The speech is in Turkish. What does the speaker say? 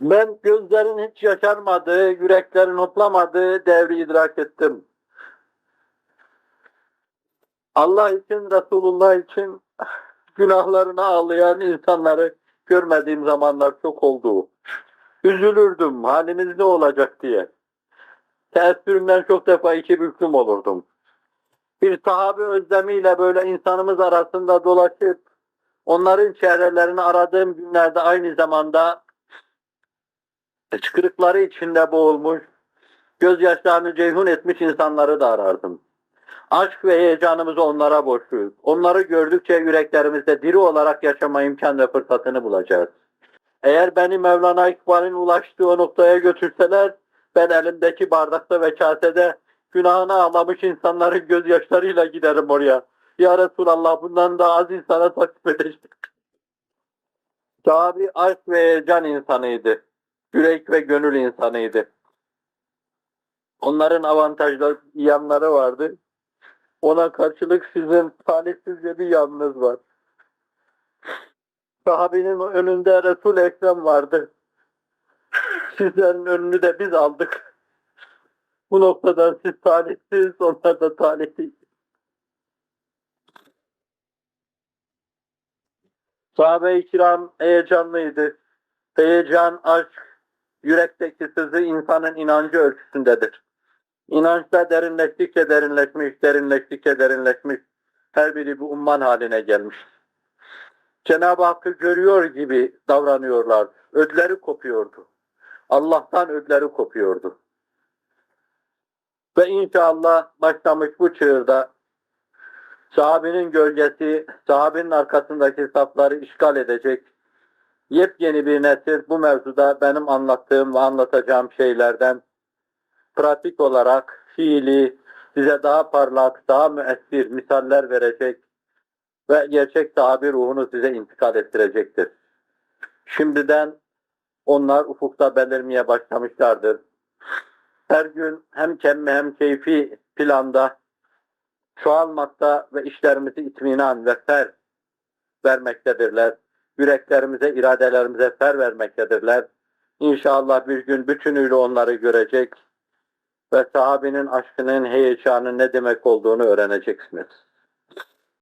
Ben gözlerin hiç yaşarmadığı, yüreklerin hoplamadığı devri idrak ettim. Allah için, Resulullah için günahlarına ağlayan insanları görmediğim zamanlar çok oldu. Üzülürdüm, halimiz ne olacak diye. Teessürümden çok defa iki büklüm olurdum. Bir sahabe özlemiyle böyle insanımız arasında dolaşıp onların çehrelerini aradığım günlerde aynı zamanda çıkırıkları içinde boğulmuş, gözyaşlarını ceyhun etmiş insanları da arardım. Aşk ve heyecanımızı onlara borçluyuz. Onları gördükçe yüreklerimizde diri olarak yaşama imkan ve fırsatını bulacağız. Eğer beni Mevlana İkbal'in ulaştığı noktaya götürseler, ben elimdeki bardakta ve kasede günahını ağlamış insanların gözyaşlarıyla giderim oraya. Ya Resulallah bundan daha az insana takip edecek. Sahabi aşk ve heyecan insanıydı. Yürek ve gönül insanıydı. Onların avantajları, yanları vardı. Ona karşılık sizin talihsizce bir yanınız var. Sahabinin önünde Resul-i Ekrem vardı. Sizlerin önünü de biz aldık. Bu noktadan siz talihsiz, onlar da talihsiz. Sahabe-i kiram heyecanlıydı. Heyecan, aşk, yürekteki sızı insanın inancı ölçüsündedir. İnançta derinleştikçe derinleşmiş, derinleştikçe derinleşmiş. Her biri bir umman haline gelmiş. Cenab-ı Hakk'ı görüyor gibi davranıyorlar. Ödleri kopuyordu. Allah'tan ödleri kopuyordu. Ve inşallah başlamış bu çığırda sahabenin gölgesi, sahabenin arkasındaki safları işgal edecek yepyeni bir nesil bu mevzuda benim anlattığım ve anlatacağım şeylerden pratik olarak fiili size daha parlak, daha müessir misaller verecek ve gerçek sahabi ruhunu size intikal ettirecektir. Şimdiden onlar ufukta belirmeye başlamışlardır. Her gün hem kemmi hem keyfi planda çoğalmakta ve işlerimizi itminan ve fer vermektedirler. Yüreklerimize, iradelerimize fer vermektedirler. İnşallah bir gün bütünüyle onları görecek ve sahabinin aşkının, heyecanın ne demek olduğunu öğreneceksiniz.